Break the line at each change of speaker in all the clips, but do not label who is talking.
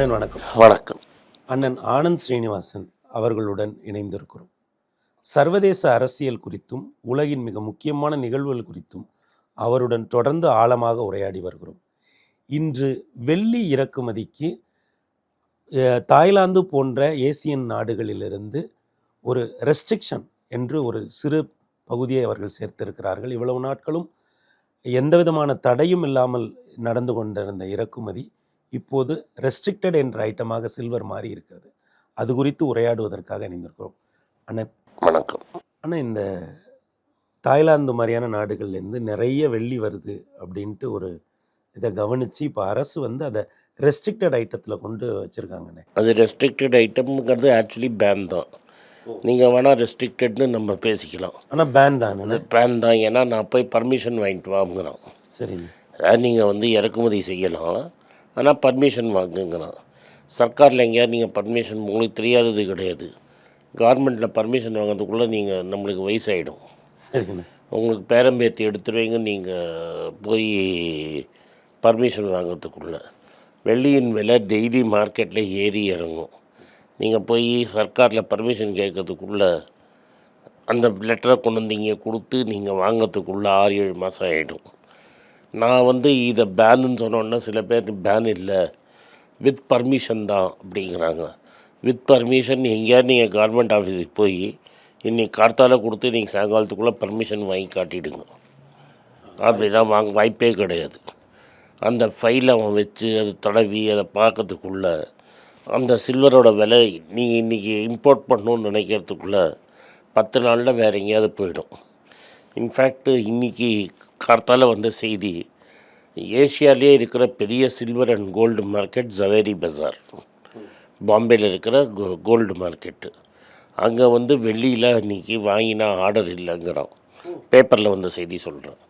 அண்ணன் வணக்கம்.
வணக்கம்.
அண்ணன் ஆனந்த் ஸ்ரீனிவாசன் அவர்களுடன் இணைந்திருக்கிறோம். சர்வதேச அரசியல் குறித்தும் உலகின் மிக முக்கியமான நிகழ்வுகள் குறித்தும் அவருடன் தொடர்ந்து ஆழமாக உரையாடி வருகிறோம். இன்று வெள்ளி இறக்குமதிக்கு தாய்லாந்து போன்ற ஏசியன் நாடுகளிலிருந்து ஒரு ரெஸ்ட்ரிக்ஷன் என்று ஒரு சிறு பகுதியை அவர்கள் சேர்த்திருக்கிறார்கள். இவ்வளவு நாட்களும் எந்த விதமான தடையும் இல்லாமல் நடந்து கொண்டிருந்த இறக்குமதி இப்போது ரெஸ்ட்ரிக்டட் என்ற ஐட்டமாக சில்வர் மாறி இருக்கிறது. அது குறித்து உரையாடுவதற்காக இணைந்திருக்கிறோம். அண்ணன்
வணக்கம்.
ஆனால் இந்த தாய்லாந்து மாதிரியான நாடுகள்லேருந்து நிறைய வெள்ளி வருது அப்படின்ட்டு ஒரு இதை கவனித்து இப்போ அரசு வந்து அதை ரெஸ்ட்ரிக்டட் ஐட்டத்தில் கொண்டு வச்சுருக்காங்கண்ணே.
அது ரெஸ்ட்ரிக்டட் ஐட்டம்ங்கிறது ஆக்சுவலி பேன் தான். நீங்கள் வேணால் ரெஸ்ட்ரிக்டட்னு நம்ம பேசிக்கலாம்.
ஆனால் பேன் தானே?
பேன் தான். ஏன்னா நான் போய் பர்மிஷன் வாங்கிட்டு
சரிண்ணே.
அதாவது நீங்கள் வந்து இறக்குமதி செய்யலாம். ஆனால் பர்மிஷன் வாங்குங்கிறான் சர்க்காரில் எங்கேயாவது நீங்கள் பர்மிஷன் உங்களுக்கு தெரியாதது கிடையாது. கவர்மெண்ட்டில் பர்மிஷன் வாங்குறதுக்குள்ளே நீங்கள் நம்மளுக்கு வயசாகிடும்
சரிண்ணே
உங்களுக்கு பேரம்பேத்தி எடுத்துருவீங்க நீங்கள் போய் பர்மிஷன் வாங்குறதுக்குள்ள. வெள்ளியின் விலை டெய்லி மார்க்கெட்டில் ஏறி இறங்கும். நீங்கள் போய் சர்க்காரில் பர்மிஷன் கேட்கறதுக்குள்ள அந்த லெட்டரை கொண்டு வந்து இங்கே கொடுத்து நீங்கள் வாங்கிறதுக்குள்ள ஆறு ஏழு மாதம் ஆகிடும் நான் வந்து இதை பேனுன்னு சொன்னோன்னா சில பேர் பேன் இல்லை. வித் பர்மிஷன் தான் அப்படிங்கிறாங்க. வித் பர்மிஷன் எங்கேயாவது நீங்கள் கவர்மெண்ட் ஆஃபீஸுக்கு போய் இன்றைக்கி கார்த்தால கொடுத்து நீங்கள் சாயங்காலத்துக்குள்ளே பர்மிஷன் வாங்கி காட்டிடுங்க. அப்படிலாம் வாங்க வாய்ப்பே கிடையாது. அந்த ஃபைலை அவன் வச்சு அதை தடவி அதை பார்க்கறதுக்குள்ள அந்த சில்வரோட விலை நீங்கள் இன்றைக்கி இம்போர்ட் பண்ணணும்னு நினைக்கிறதுக்குள்ளே பத்து நாளில் வேறு எங்கேயாவது போயிடும். இன்ஃபேக்ட் இன்றைக்கி கார்த்தால வந்த செய்தி ஏஷியாலேயே இருக்கிற பெரிய silver and gold market Zaveri Bazaar. பாம்பேயில் இருக்கிற கோ கோல்டு மார்க்கெட்டு அங்கே வந்து வெள்ளியில் இன்னைக்கு வாங்கினா ஆர்டர் இல்லைங்கிறோம் பேப்பரில் வந்த செய்தி சொல்கிறேன்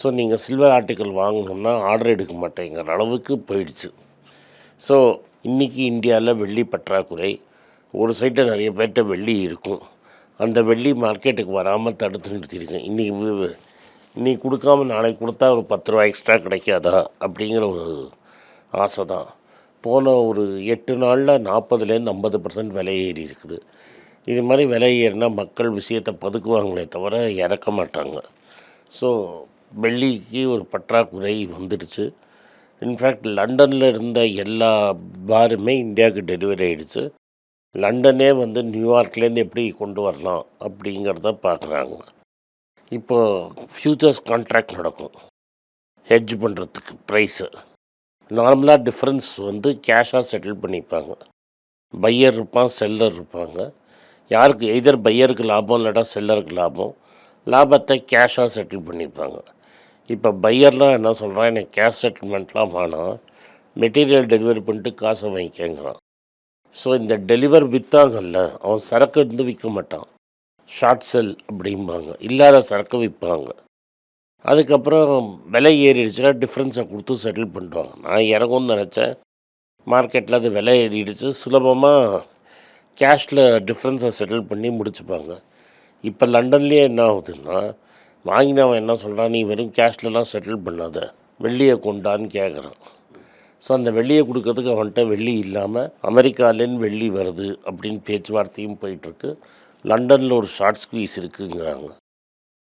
ஸோ நீங்கள் சில்வர் ஆர்டிக்கல் வாங்கணும்னா ஆர்டர் எடுக்க மாட்டேங்கிற அளவுக்கு போயிடுச்சு. ஸோ இன்றைக்கி இந்தியாவில் வெள்ளி பற்றாக்குறை. ஒரு சைட்டில் நிறைய பேர்கிட்ட வெள்ளி இருக்கும். அந்த வெள்ளி மார்க்கெட்டுக்கு வராமல் தடுத்து நிறுத்தியிருக்கேன் இன்றைக்கி இன்றைக்கி கொடுக்காம நாளைக்கு கொடுத்தா ஒரு பத்து ரூபா எக்ஸ்ட்ரா கிடைக்காதா? அப்படிங்கிற ஒரு ஆசை தான் போன ஒரு எட்டு நாளில் நாற்பதுலேருந்து ஐம்பது பர்சன்ட் விலை ஏறி இருக்குது. இது மாதிரி விலை ஏறினா மக்கள் விஷயத்தை பதுக்குவாங்களே தவிர இறக்க மாட்டாங்க. ஸோ வெள்ளிக்கு ஒரு பற்றாக்குறை வந்துடுச்சு. இன்ஃபேக்ட் லண்டனில் இருந்த எல்லா பாருமே இந்தியாவுக்கு டெலிவரி ஆகிடுச்சு லண்டனே வந்து நியூயார்க்லேருந்து எப்படி கொண்டு வரலாம் அப்படிங்கிறத பார்க்குறாங்க இப்போ ஃப்யூச்சர்ஸ் கான்ட்ராக்ட் நடக்கும். ஹெட்ஜ் பண்ணுறதுக்கு ப்ரைஸு நார்மலாக டிஃப்ரென்ஸ் வந்து கேஷாக செட்டில் பண்ணிப்பாங்க. பையர் இருப்பான் செல்லர் இருப்பாங்க. யாருக்கு எதர் பையருக்கு லாபம் இல்லாட்டா செல்லருக்கு லாபம். லாபத்தை கேஷாக செட்டில் பண்ணிப்பாங்க. இப்போ பையர்லாம் என்ன சொல்கிறான் எனக்கு கேஷ் செட்டில்மெண்ட்லாம் வேணாம். மெட்டீரியல் டெலிவரி பண்ணிட்டு காசை வாங்கிக்கங்கிறான். ஸோ இந்த டெலிவர் விற்றாங்கல்ல அவன் சரக்கு இருந்து விற்க மாட்டான். ஷார்ட் செல் அப்படிம்பாங்க. இல்லாத சரக்கு விற்பாங்க. அதுக்கப்புறம் விலை ஏறிடுச்சுன்னா டிஃப்ரென்ஸை கொடுத்து செட்டில் பண்ணுவாங்க நான் இறங்கும்னு நினச்சேன். மார்க்கெட்டில் அது விலை ஏறிடுச்சு. சுலபமாக கேஷில் டிஃப்ரென்ஸை செட்டில் பண்ணி முடிச்சுப்பாங்க. இப்போ லண்டன்லேயே என்ன ஆகுதுன்னா வாங்கினவன் என்ன சொல்கிறான் நீ வெறும் கேஷ்லலாம் செட்டில் பண்ணாத. வெள்ளியை கொண்டான்னு கேட்குறான் ஸோ அந்த வெள்ளியை கொடுக்கறதுக்கு அவன்கிட்ட வெள்ளி இல்லாமல் அமெரிக்காலேருந்து வெள்ளி வருது அப்படின்னு பேச்சுவார்த்தையும் போயிட்டுருக்கு லண்டனில் ஒரு ஷார்ட் ஸ்குவீஸ் இருக்குங்கிறாங்க.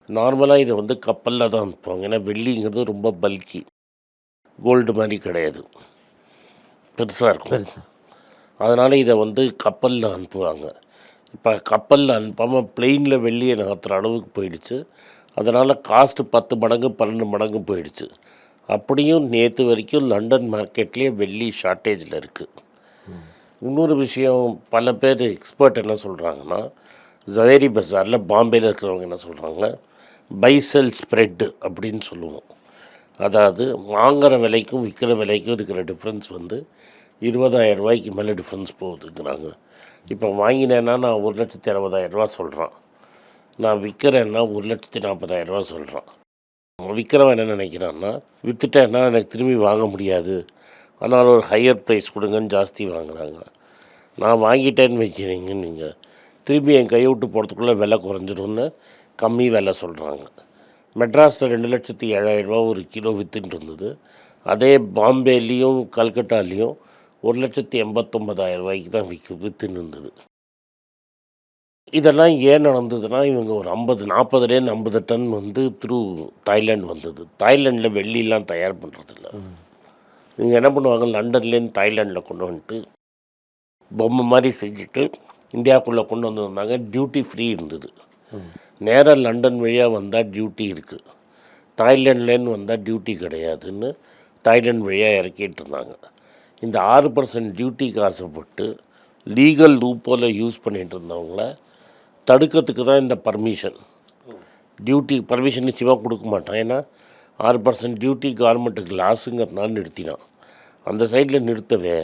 நார்மலாக இதை வந்து கப்பலில் தான் அனுப்புவாங்க ஏன்னா வெள்ளிங்கிறது ரொம்ப பல்கி கோல்டு மாதிரி கிடையாது. பெருசாக இருக்கும்.
பெருசா.
அதனால் இதை வந்து கப்பலில் அனுப்புவாங்க. இப்போ கப்பலில் அனுப்பாமல் பிளெயினில் வெள்ளியை நகர்த்துற அளவுக்கு போயிடுச்சு. அதனால் காஸ்ட்டு பத்து மடங்கு பன்னெண்டு மடங்கு போயிடுச்சு. அப்படியும் நேற்று வரைக்கும் லண்டன் மார்க்கெட்லேயே வெள்ளி ஷார்ட்டேஜில் இருக்குது இன்னொரு விஷயம் பல பேர் எக்ஸ்பர்ட் என்ன சொல்கிறாங்கன்னா ஜவேரி பஜாரில் பாம்பேயில் இருக்கிறவங்க என்ன சொல்கிறாங்க பைசல் ஸ்ப்ரெட்டு அப்படின்னு சொல்லுவோம். அதாவது வாங்குகிற விலைக்கும் விற்கிற விலைக்கும் இருக்கிற டிஃப்ரென்ஸ் வந்து இருபதாயிரம் ரூபாய்க்கு மேலே டிஃப்ரென்ஸ் போகுதுங்கிறாங்க. இப்போ வாங்கினேன்னா நான் ஒரு லட்சத்தி அறுபதாயிரரூவா சொல்கிறான் நான் விற்கிறேன்னா ஒரு லட்சத்தி நாற்பதாயிரம் ரூபா சொல்கிறான் விற்கிறவன் என்ன நினைக்கிறான்னா விற்றுட்டேன்னா எனக்கு திரும்பி வாங்க முடியாது. ஆனால் ஒரு ஹையர் ப்ரைஸ் கொடுங்கன்னு ஜாஸ்தி வாங்குறாங்க. நான் வாங்கிட்டேன்னு வைக்கிறீங்க நீங்கள் திரும்பி என் கையை விட்டு போகிறதுக்குள்ளே விலை குறைஞ்சிரும்னு கம்மி விலை சொல்கிறாங்க மெட்ராஸில் ரெண்டு லட்சத்தி ஏழாயிரரூபா ஒரு கிலோ விற்றுட்டு இருந்தது. அதே பாம்பேலேயும் கல்கட்டாலேயும் ஒரு லட்சத்தி எண்பத்தொம்பதாயிரம் ரூபாய்க்கு தான் விற்க விற்றுன்னு இருந்தது. இதெல்லாம் ஏன் நடந்ததுன்னா இவங்க ஒரு ஐம்பது நாற்பதுலேருந்து ஐம்பது டன் வந்து த்ரூ தாய்லாந்து வந்தது. தாய்லாண்டில் வெள்ளிலாம் தயார் பண்ணுறதில்ல இவங்க என்ன பண்ணுவாங்க லண்டன்லேருந்து தாய்லாண்டில் கொண்டு வந்துட்டு பொம்மை மாதிரி செஞ்சுட்டு இந்தியாவுக்குள்ளே கொண்டு வந்திருந்தாங்க டியூட்டி ஃப்ரீ இருந்தது. நேராக லண்டன் வழியாக வந்தால் டியூட்டி இருக்குது தாய்லாண்ட்லேருந்து வந்தால் டியூட்டி கிடையாதுன்னு தாய்லாண்ட் வழியாக இறக்கிட்டு இருந்தாங்க. இந்த ஆறு பர்சன்ட் டியூட்டிக்கு ஆசைப்பட்டு லீகல் லூப்போல யூஸ் பண்ணிகிட்டு இருந்தவங்கள தடுக்கிறதுக்கு தான் இந்த பர்மிஷன் டியூட்டி பர்மிஷன் நிச்சயமாக கொடுக்க மாட்டான். ஏன்னா ஆறு பர்சன்ட் டியூட்டி கவர்மெண்ட்டுக்கு லாஸுங்கிறதுனால நிறுத்தினான். அந்த சைடில் நிறுத்தவே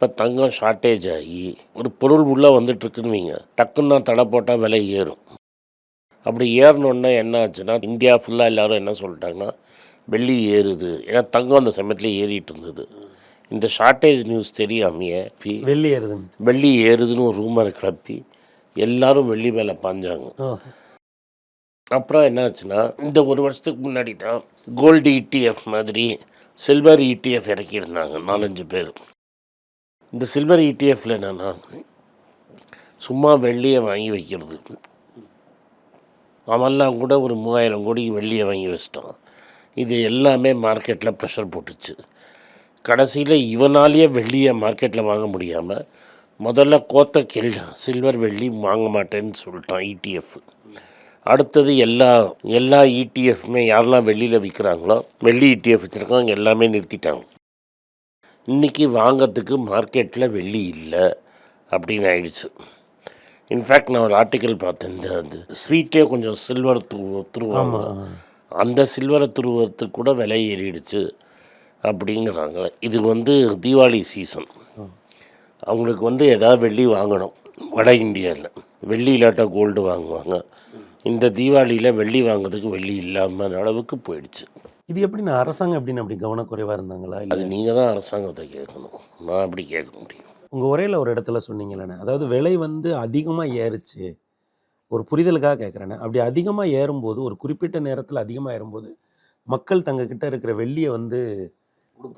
இப்போ தங்கம் ஷார்ட்டேஜ் ஆகி ஒரு பொருள் உள்ளே வந்துட்டுருக்குன்னு வைங்க டக்குன்னு தான் தடை போட்டால் விலை ஏறும். அப்படி ஏறினோடனே என்ன ஆச்சுன்னா இந்தியா ஃபுல்லாக எல்லாரும் என்ன சொல்லிட்டாங்கன்னா வெள்ளி ஏறுது. ஏன்னா தங்கம் அந்த சமயத்தில் ஏறிட்டு இருந்தது. இந்த ஷார்ட்டேஜ் நியூஸ் தெரியாமையே
வெள்ளி ஏறுதுன்னு.
வெள்ளி ஏறுதுன்னு ஒரு ரூமரை கிளப்பி எல்லாரும் வெள்ளி மேலே பாஞ்சாங்க. அப்புறம் என்னாச்சுன்னா இந்த ஒரு வருஷத்துக்கு முன்னாடி தான் கோல்டு இடிஎஃப் மாதிரி சில்வர் இடிஎஃப் இறக்கியிருந்தாங்க நாலஞ்சு பேர். இந்த சில்வர் இடிஎஃப்ல என்னன்னா சும்மா வெள்ளியை வாங்கி வைக்கிறது. அவெல்லாம் கூட ஒரு மூவாயிரம் கோடி வெள்ளியை வாங்கி வச்சிட்டான். இது எல்லாமே மார்க்கெட்டில் ப்ரெஷர் போட்டுச்சு. கடைசியில் இவனாலேயே வெள்ளியை மார்க்கெட்டில் வாங்க முடியாமல் முதல்ல கோத்த கெல்டான் சில்வர் வெள்ளி வாங்க மாட்டேன்னு சொல்லிட்டான் இடிஎஃப் அடுத்தது எல்லா எல்லா இடிஎஃப்மே யாரெல்லாம் வெளியில் விற்கிறாங்களோ வெள்ளி இடிஎஃப் வச்சுருக்காங்க எல்லாமே நிறுத்திட்டாங்க. இன்றைக்கி வாங்கிறதுக்கு மார்க்கெட்டில் வெள்ளி இல்லை அப்படின்னு ஆயிடுச்சு. இன்ஃபேக்ட் நான் ஒரு ஆர்டிக்கல் பார்த்தேன். இந்த அது ஸ்வீட்டே கொஞ்சம் சில்வர் துரு துருவாங்க அந்த சில்வரை துருவத்துக்கு கூட விலை ஏறிடுச்சு அப்படிங்கிறாங்க. இது வந்து தீபாவளி சீசன் அவங்களுக்கு வந்து எதாவது வெள்ளி வாங்கணும். வட இந்தியாவில் வெள்ளி இல்லாட்ட கோல்டு வாங்குவாங்க. இந்த தீபாவளியில் வெள்ளி வாங்குறதுக்கு வெள்ளி இல்லாமல் அளவுக்கு போயிடுச்சு.
இது எப்படின்னா அரசாங்கம் எப்படின்னு அப்படி கவனக்குறைவாக இருந்தாங்களா?
அது
இல்லை
நீங்கள் தான் அரசாங்கத்தை கேட்கணும். நான் அப்படி கேட்க முடியும்.
உங்கள் உரையில் ஒரு இடத்துல சொன்னீங்களேண்ணே அதாவது விலை வந்து அதிகமாக ஏறுச்சு. ஒரு புரிதலுக்காக கேட்குறேண்ணே அப்படி அதிகமாக ஏறும்போது ஒரு குறிப்பிட்ட நேரத்தில் அதிகமாக ஏறும்போது மக்கள் தங்கக்கிட்ட இருக்கிற வெள்ளியை வந்து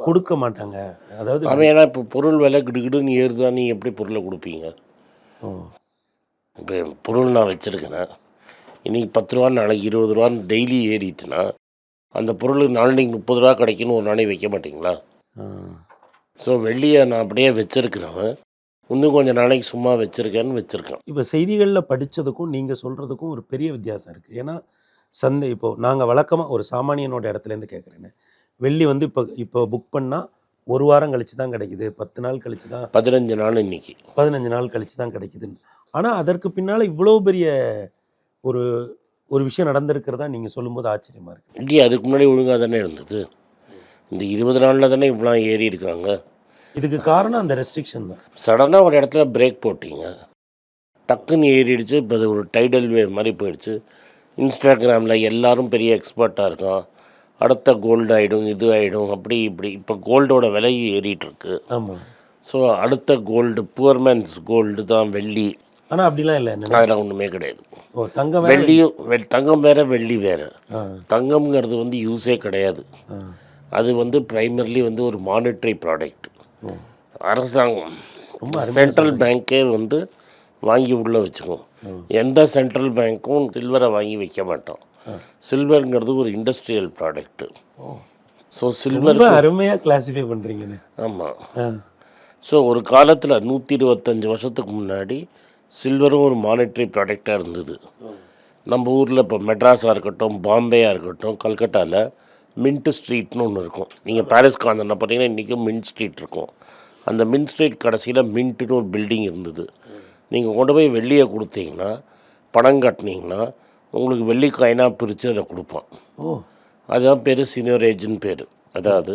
கொடுக்க மாட்டாங்க. அதாவது
அவன் ஏன்னா இப்போ பொருள் விலை கிடுகிடுன்னு ஏறுதா நீ எப்படி பொருளை கொடுப்பீங்க?
ஓ.
இப்போ பொருள் நான் வச்சுருக்கேன். இன்றைக்கி பத்து ரூபா நாளைக்கு இருபது ரூபான்னு டெய்லி ஏறிட்டுனா அந்த பொருள் நாளைக்கு முப்பது ரூபா கிடைக்குன்னு ஒரு நாளைக்கு வைக்க மாட்டிங்களா. ஸோ வெள்ளியை நான் அப்படியே வச்சுருக்கிறவன். இன்னும் கொஞ்சம் நாளைக்கு சும்மா வச்சுருக்கேன்னு வச்சுருக்கேன்.
இப்போ செய்திகளில் படித்ததுக்கும் நீங்கள் சொல்கிறதுக்கும் ஒரு பெரிய வித்தியாசம் இருக்குது ஏன்னா சந்தை இப்போது நாங்கள் வழக்கமாக ஒரு சாமானியனோட இடத்துலேருந்து கேட்குறேன்னு வெள்ளி வந்து இப்போ இப்போ புக் பண்ணால் ஒரு வாரம் கழிச்சு தான் கிடைக்குது. பத்து நாள் கழிச்சு தான்
பதினஞ்சு நாள் இன்னைக்கு.
பதினஞ்சு நாள் கழிச்சு தான் கிடைக்குதுன்னு. ஆனால் அதற்கு பின்னால் இவ்வளோ பெரிய ஒரு ஒரு விஷயம் நடந்திருக்கிறதா நீங்கள் சொல்லும்போது ஆச்சரியமாக இருக்குது
இல்லையே அதுக்கு முன்னாடி ஒழுங்காக தானே இருந்தது. இந்த இருபது நாளில் தானே இவ்வளோ ஏறி இருக்காங்க.
இதுக்கு காரணம் அந்த ரெஸ்ட்ரிக்ஷன் தான்.
சடனாக ஒரு இடத்துல பிரேக் போட்டீங்க. டக்குன்னு ஏறிடுச்சு. இப்போ அது ஒரு டைடல் வேவ் மாதிரி போயிடுச்சு. இன்ஸ்டாகிராமில் எல்லாரும் பெரிய எக்ஸ்பர்ட்டாக இருக்கான். அடுத்த கோல்டு ஆகிடும் இது ஆகிடும் அப்படி இப்படி. இப்போ கோல்டோட விலை ஏறிட்டு இருக்கு.
ஆமாம்
ஸோ அடுத்த கோல்டு புவர்மேன்ஸ் கோல்டு தான் வெள்ளி.
ஆனால் அப்படிலாம் இல்லை.
அதெல்லாம் ஒன்றுமே கிடையாது.
தங்கம்
வெள்ளியும் தங்கம் வேற வெள்ளி வேற. தங்கம்ங்கிறது வந்து யூஸே கிடையாது. அது வந்து ப்ரைமர்லி வந்து ஒரு மானிட்டரி ப்ராடக்ட் அரசாங்கம் சென்ட்ரல் பேங்க்கே வந்து வாங்கி உள்ளே வச்சுக்கும் எந்த சென்ட்ரல் பேங்க்கும் சில்வரை வாங்கி வைக்க மாட்டோம். சில்வருங்கிறது ஒரு இண்டஸ்ட்ரியல் ப்ராடக்ட்டு ஸோ சில்வர்
அருமையாக கிளாஸிஃபை பண்ணுறீங்கண்ணே
ஆமாம் ஸோ ஒரு காலத்தில் நூற்றி இருபத்தஞ்சி வருஷத்துக்கு முன்னாடி சில்வரும் ஒரு மானிட்டரி ப்ராடக்டாக இருந்தது. நம்ம ஊரில் இப்போ மெட்ராஸாக இருக்கட்டும் பாம்பேயாக இருக்கட்டும் கல்கட்டாவில் மின்ட் ஸ்ட்ரீட்னு ஒன்று இருக்கும். நீங்கள் பாரிஸ் கார்னரில் பார்த்தீங்கன்னா இன்றைக்கும் மின்ட் ஸ்ட்ரீட் இருக்கும். அந்த மின்ட் ஸ்ட்ரீட் கடைசியில் மின்ட்டுன்னு ஒரு பில்டிங் இருந்தது. நீங்கள் கொண்டு போய் வெள்ளியை கொடுத்தீங்கன்னா பணம் கட்டினீங்கன்னா உங்களுக்கு வெள்ளி காயினாக பிரித்து அதை கொடுப்பான்.
ஓ.
அதுதான் பேர் சீனியரேஜ்னு பேர். அதாவது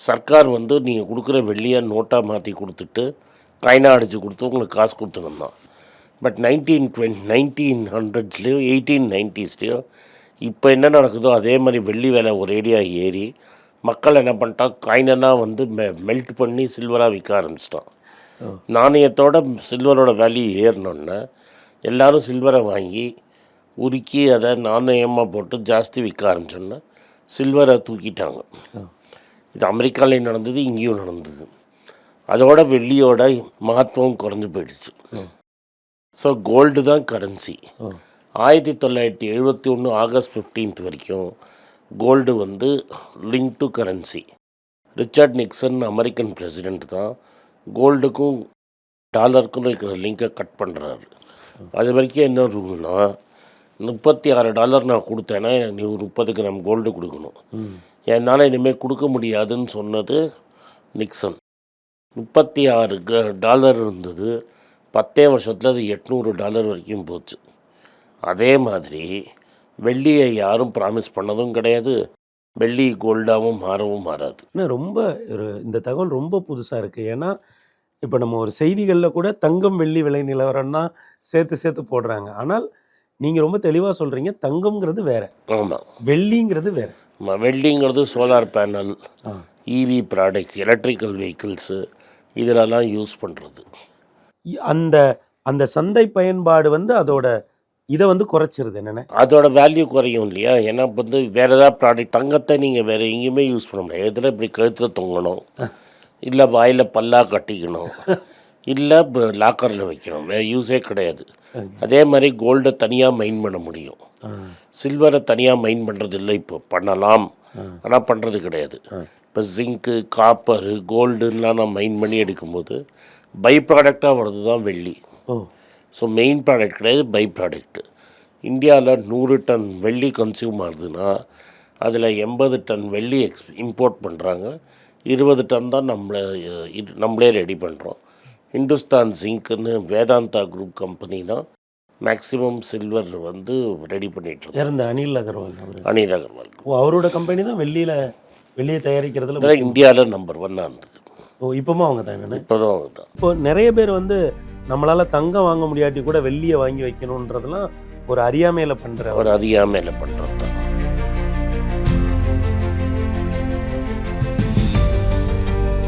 சர்க்கார் வந்து நீங்கள் கொடுக்குற வெள்ளியை நோட்டாக மாற்றி கொடுத்துட்டு காயினா அடித்து கொடுத்து உங்களுக்கு காசு கொடுத்துருந்தான் பட் நைன்டீன் டுவெண்ட் நைன்டீன் ஹண்ட்ரட்ஸ்லேயோ எயிட்டீன் நைன்ட்டீஸ்லேயோ இப்போ என்ன நடக்குதோ அதே மாதிரி வெள்ளி விலை ஒரேடியாக ஏறி மக்கள் என்ன பண்ணிட்டான் காயினா வந்து மெ மெல்ட் பண்ணி சில்வராக விற்க ஆரம்பிச்சிட்டான். நாணயத்தோட சில்வரோட வேல்யூ ஏறினோன்னே எல்லாரும் சில்வரை வாங்கி உருக்கி அதை நாணயமாக போட்டு ஜாஸ்தி விற்க ஆரம்பிச்சோன்னே சில்வரை தூக்கிட்டாங்க. இது அமெரிக்காலையும் நடந்தது இங்கேயும் நடந்தது. அதோட வெள்ளியோட மகத்துவம் குறைஞ்சு போயிடுச்சு. ஸோ கோல்டு தான் கரன்சி ஆயிரத்தி தொள்ளாயிரத்தி எழுபத்தி ஒன்று ஆகஸ்ட் 15th வரைக்கும் கோல்டு வந்து link to currency Richard Nixon American president தான் கோல்டுக்கும் டாலருக்கும் இருக்கிற லிங்கை கட் பண்ணுறாரு அது வரைக்கும் என்ன ரூல்னா முப்பத்தி ஆறு டாலர் நான் கொடுத்தேன்னா எனக்கு நீ முப்பது கிராம் கோல்டு கொடுக்கணும். என்னால் இனிமேல் கொடுக்க முடியாதுன்னு சொன்னது நிக்சன் முப்பத்தி ஆறு டாலர் இருந்தது. பத்தே வருஷத்தில் அது எட்நூறு டாலர் வரைக்கும் போச்சு. அதே மாதிரி வெள்ளியை யாரும் ப்ராமிஸ் பண்ணதும் கிடையாது. வெள்ளி கோல்டாகவும் மாறவும் மாறாது.
இன்னும் ரொம்ப ஒரு இந்த தகவல் ரொம்ப புதுசாக இருக்குது ஏன்னா இப்போ நம்ம ஒரு செய்திகளில் கூட தங்கம் வெள்ளி விலை நிலவரம் தான் சேர்த்து சேர்த்து போடுறாங்க. ஆனால் நீங்கள் ரொம்ப தெளிவாக சொல்கிறீங்க தங்கம்ங்கிறது வேற.
ஆமாம்
வெள்ளிங்கிறது வேற.
வெள்ளிங்கிறது solar panel EV products electrical vehicles இதிலெல்லாம் யூஸ் பண்ணுறது
அந்த அந்த சந்தை பயன்பாடு வந்து அதோட இதை வந்து குறைச்சிருது. என்னென்ன?
அதோட வேல்யூ குறையும் இல்லையா? ஏன்னா இப்ப வந்து வேறு ஏதாவது ப்ராடக்ட் தங்கத்தை நீங்கள் வேறு எங்கேயுமே யூஸ் பண்ண முடியாது. எதில் இப்படி கழுத்தில் தொங்கணும்? இல்லை வாயில் பல்லா கட்டிக்கணும்? இல்லை லாக்கரில் வைக்கணும்? வேறு யூஸே கிடையாது. அதே மாதிரி கோல்டை தனியாக மைன் பண்ண முடியும். சில்வரை தனியாக மைன் பண்ணுறது இல்லை. இப்போ பண்ணலாம். ஆனால் பண்ணுறது கிடையாது. இப்போ ஜிங்க்கு காப்பரு கோல்டுலாம் நான் மைன் பண்ணி எடுக்கும்போது பை ப்ராடக்டாக வர்றது தான் வெள்ளி.
ஓ.
ஸோ மெயின் ப்ராடக்ட் கிடையாது பை ப்ராடக்ட் இந்தியாவில் நூறு டன் வெள்ளி கன்சியூம் ஆகுதுன்னா அதில் எண்பது டன் வெள்ளி எக்ஸ் இம்போர்ட் பண்ணுறாங்க இருபது டன் தான் நம்மளை இது நம்மளே ரெடி பண்ணுறோம் ஹிந்துஸ்தான் ஜிங்க்னு வேதாந்தா குரூப் கம்பெனி தான் மேக்ஸிமம் சில்வர் வந்து ரெடி பண்ணிட்டு
இறந்த அனில் அகர்வால்
அனில் அகர்வால்.
அவரோட கம்பெனி தான் வெள்ளியில் வெள்ளியை தயாரிக்கிறதுல
இந்தியாவில் நம்பர் ஒன்னாக இருந்தது.
ஓ இப்போவும் அவங்க தான் என்னென்ன?
இப்போ தான் அதுதான்
இப்போ நிறைய பேர் வந்து நம்மளால் தங்கம் வாங்க முடியாட்டி கூட வெள்ளியை வாங்கி வைக்கணுன்றதெல்லாம் ஒரு அறியாமையில் பண்ணுற
ஒரு அறியாமையில் பண்ணுறது தான்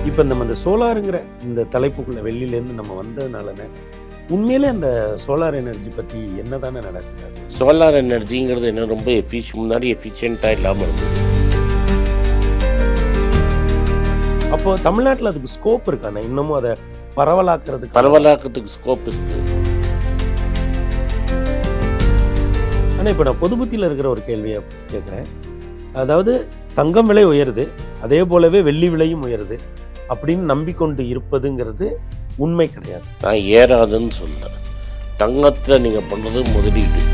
இப்போ நம்ம இந்த சோலாருங்கிற இந்த தலைப்புக்குள்ள வெள்ளிலேருந்து நம்ம வந்ததுனாலனே உண்மையிலே அந்த சோலார் எனர்ஜி பற்றி என்ன தானே நடக்குது?
சோலார் எனர்ஜிங்கிறது என்ன ரொம்ப எஃபிஷ் முன்னாடி எஃபிஷியண்ட்டாக இல்லாமல் இருந்தது.
அப்போ தமிழ்நாட்டில் அதுக்கு ஸ்கோப் இருக்கானே இன்னமும் அதை பரவலாக்குறதுக்கு
பரவலாக்கத்துக்கு ஸ்கோப் இருக்குது
ஆனால் இப்போ நான் பொதுபுத்தியில் இருக்கிற ஒரு கேள்வியை கேட்குறேன். அதாவது தங்கம் விலை உயருது அதே போலவே வெள்ளி விலையும் உயருது. அப்படின்னு நம்பிக்கொண்டு இருப்பதுங்கிறது உண்மை கிடையாது.
நான் ஏறாதுன்னு சொல்ல தங்கத்தில் நீங்கள் பண்ணுறது முதலீடு.